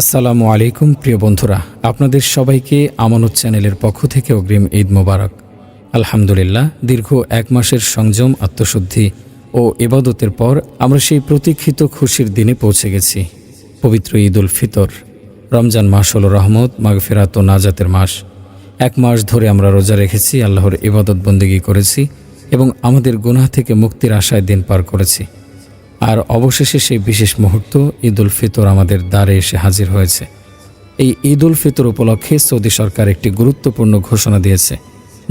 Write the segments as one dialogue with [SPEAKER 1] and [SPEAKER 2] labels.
[SPEAKER 1] আসসালামু আলাইকুম, প্রিয় বন্ধুরা। আপনাদের সবাইকে আমানত চ্যানেলের পক্ষ থেকে অগ্রিম ঈদ মোবারক। আলহামদুলিল্লাহ, দীর্ঘ এক মাসের সংযম, আত্মশুদ্ধি ও এবাদতের পর আমরা সেই প্রতীক্ষিত খুশির দিনে পৌঁছে গেছি। পবিত্র ঈদ উল ফিতর, রমজান মাস হল রহমত, মাগফিরাত ও নাজাতের মাস। এক মাস ধরে আমরা রোজা রেখেছি, আল্লাহর ইবাদত বন্দিগি করেছি এবং আমাদের গুনাহ থেকে মুক্তির আশায় দিন পার করেছি। আর অবশেষে সেই বিশেষ মুহূর্ত ঈদ উল ফিতর আমাদের দ্বারে এসে হাজির হয়েছে। এই ঈদ উল ফিতর উপলক্ষে সৌদি সরকার একটি গুরুত্বপূর্ণ ঘোষণা দিয়েছে,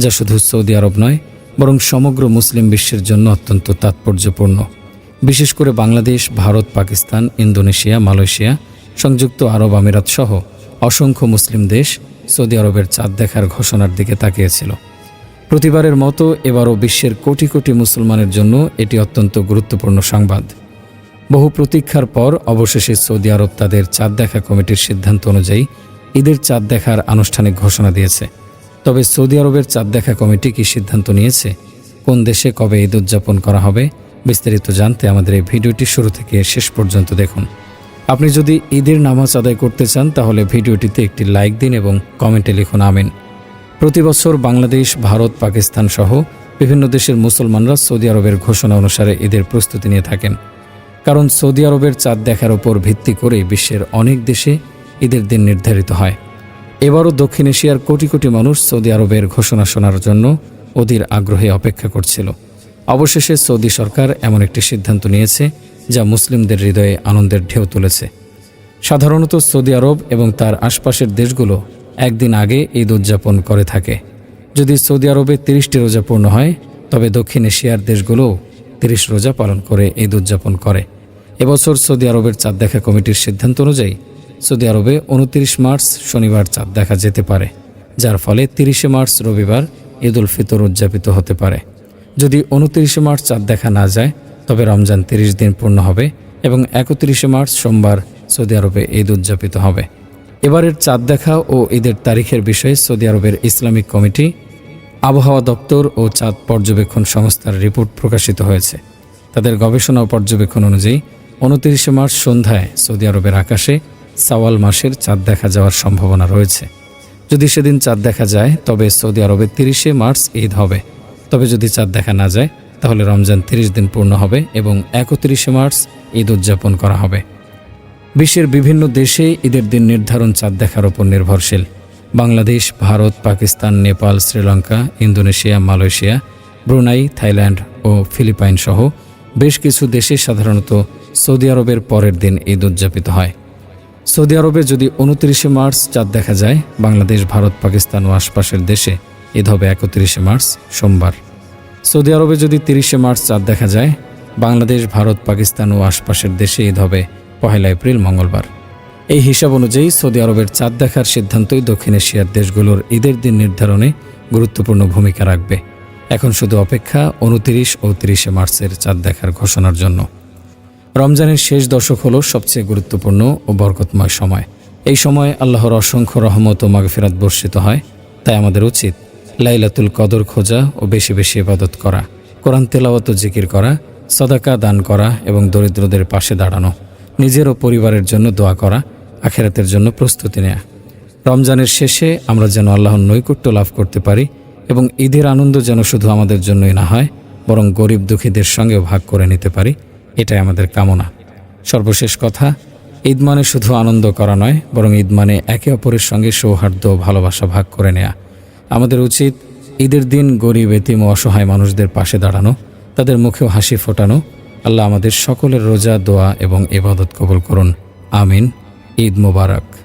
[SPEAKER 1] যা শুধু সৌদি আরব নয়, বরং সমগ্র মুসলিম বিশ্বের জন্য অত্যন্ত তাৎপর্যপূর্ণ। বিশেষ করে বাংলাদেশ, ভারত, পাকিস্তান, ইন্দোনেশিয়া, মালয়েশিয়া, সংযুক্ত আরব আমিরাত সহ অসংখ্য মুসলিম দেশ সৌদি আরবের চাঁদ দেখার ঘোষণার দিকে তাকিয়েছিল। প্রতিবারের মতো এবারও বিশ্বের কোটি কোটি মুসলমানের জন্য এটি অত্যন্ত গুরুত্বপূর্ণ সংবাদ। বহু প্রতীক্ষার পর অবশেষে সৌদি আরব তাদের চাঁদ দেখা কমিটির সিদ্ধান্ত অনুযায়ী ঈদের চাঁদ দেখার আনুষ্ঠানিক ঘোষণা দিয়েছে। তবে সৌদি আরবের চাঁদ দেখা কমিটি কি সিদ্ধান্ত নিয়েছে? কোন দেশে কবে ঈদ উদযাপন করা হবে? বিস্তারিত জানতে আমাদের এই ভিডিওটি শুরু থেকে শেষ পর্যন্ত দেখুন। আপনি যদি ঈদের নামাজ আদায় করতে চান, তাহলে ভিডিওটিতে একটি লাইক দিন এবং কমেন্টে লিখুন আমিন। প্রতি বছর বাংলাদেশ, ভারত, পাকিস্তান সহ বিভিন্ন দেশের মুসলমানরা সৌদি আরবের ঘোষণা অনুসারে ঈদের প্রস্তুতি নিয়ে থাকেন। কারণ সৌদি আরবের চাঁদ দেখার ওপর ভিত্তি করে বিশ্বের অনেক দেশে ঈদের দিন নির্ধারিত হয়। এবারও দক্ষিণ এশিয়ার কোটি কোটি মানুষ সৌদি আরবের ঘোষণা শোনার জন্য অধীর আগ্রহে অপেক্ষা করছিল। অবশেষে সৌদি সরকার এমন একটি সিদ্ধান্ত নিয়েছে যা মুসলিমদের হৃদয়ে আনন্দের ঢেউ তুলেছে। সাধারণত সৌদি আরব এবং তার আশপাশের দেশগুলো একদিন আগে ঈদ উদযাপন করে থাকে। যদি সৌদি আরবে তিরিশটি রোজা পূর্ণ হয়, তবে দক্ষিণ এশিয়ার দেশগুলোও তিরিশ রোজা পালন করে, ঈদ উদযাপন করে। এবছর সৌদি আরবের চাঁদ দেখা কমিটির সিদ্ধান্ত অনুযায়ী সৌদি আরবে উনত্রিশ মার্চ শনিবার চাঁদ দেখা যেতে পারে, যার ফলে তিরিশে মার্চ রবিবার ঈদ উল ফিতর উদযাপিত হতে পারে। যদি উনত্রিশে মার্চ চাঁদ দেখা না যায়, তবে রমজান তিরিশ দিন পূর্ণ হবে এবং একত্রিশে মার্চ সোমবার সৌদি আরবে ঈদ উদযাপিত হবে। এবারের চাঁদ দেখা ও ঈদের তারিখের বিষয়ে সৌদি আরবের ইসলামিক কমিটি আবহাওয়া দপ্তর ও চাঁদ পর্যবেক্ষণ সংস্থার রিপোর্ট প্রকাশিত হয়েছে। তাদের গবেষণা ও পর্যবেক্ষণ অনুযায়ী, উনত্রিশে মার্চ সন্ধ্যায় সৌদি আরবের আকাশে সাওয়াল মাসের চাঁদ দেখা যাওয়ার সম্ভাবনা রয়েছে। যদি সেদিন চাঁদ দেখা যায়, তবে সৌদি আরবে তিরিশে মার্চ ঈদ হবে। তবে যদি চাঁদ দেখা না যায়, তাহলে রমজান তিরিশ দিন পূর্ণ হবে এবং একত্রিশে মার্চ ঈদ উদযাপন করা হবে। বিশ্বের বিভিন্ন দেশে ঈদের দিন নির্ধারণ চাঁদ দেখার ওপর নির্ভরশীল। Bangladesh, Bharat, Pakistan, Nepal, Sri Lanka, Indonesia, Malaysia, Brunei, Thailand ও ফিলিপাইন সহ বেশ কিছু দেশে সাধারণত সৌদি আরবের পরের দিন ঈদ উদযাপিত হয়। সৌদি আরবে যদি উনত্রিশে মার্চ চাঁদ দেখা যায়, বাংলাদেশ, ভারত, পাকিস্তান ও আশপাশের দেশে ঈদ হবে একত্রিশে মার্চ, সোমবার। সৌদি আরবে যদি তিরিশে মার্চ চাঁদ দেখা যায়, বাংলাদেশ, ভারত, পাকিস্তান ও আশপাশের দেশে ঈদ হবে পহেলা এপ্রিল, মঙ্গলবার। এই হিসাব অনুযায়ী সৌদি আরবের চাঁদ দেখার সিদ্ধান্তই দক্ষিণ এশিয়ার দেশগুলোর ঈদের দিন নির্ধারণে গুরুত্বপূর্ণ ভূমিকা রাখবে। এখন শুধু অপেক্ষা উনতিরিশ ও তিরিশে মার্চের চাঁদ দেখার ঘোষণার জন্য। রমজানের শেষ দশক হল সবচেয়ে গুরুত্বপূর্ণ ও বরকতময় সময়। এই সময় আল্লাহর অসংখ্য রহমত ও মাগফিরাত বর্ষিত হয়, তাই আমাদের উচিত লাইলাতুল কদর খোঁজা ও বেশি বেশি ইবাদত করা, কোরআন তেলাওয়াত জিকির করা, সদাকা দান করা এবং দরিদ্রদের পাশে দাঁড়ানো, নিজের ও পরিবারের জন্য দোয়া করা আখেরাতের জন্য প্রস্তুতি নেয়া। রমজানের শেষে আমরা যেন আল্লাহর নৈকট্য লাভ করতে পারি এবং ঈদের আনন্দ যেন শুধু আমাদের জন্যই না হয়, বরং গরিব দুঃখীদের সঙ্গেও ভাগ করে নিতে পারি, এটাই আমাদের কামনা। সর্বশেষ কথা, ঈদ মানে শুধু আনন্দ করা নয়, বরং ঈদ মানে একে অপরের সঙ্গে সৌহার্দ্য ভালোবাসা ভাগ করে নেয়া। আমাদের উচিত ঈদের দিন গরিব, এতিম ও অসহায় মানুষদের পাশে দাঁড়ানো, তাদের মুখেও হাসি ফোটানো। আল্লাহ আমাদের সকলের রোজা, দোয়া এবং ইবাদত কবুল করুন। আমিন। ঈদ মোবারক।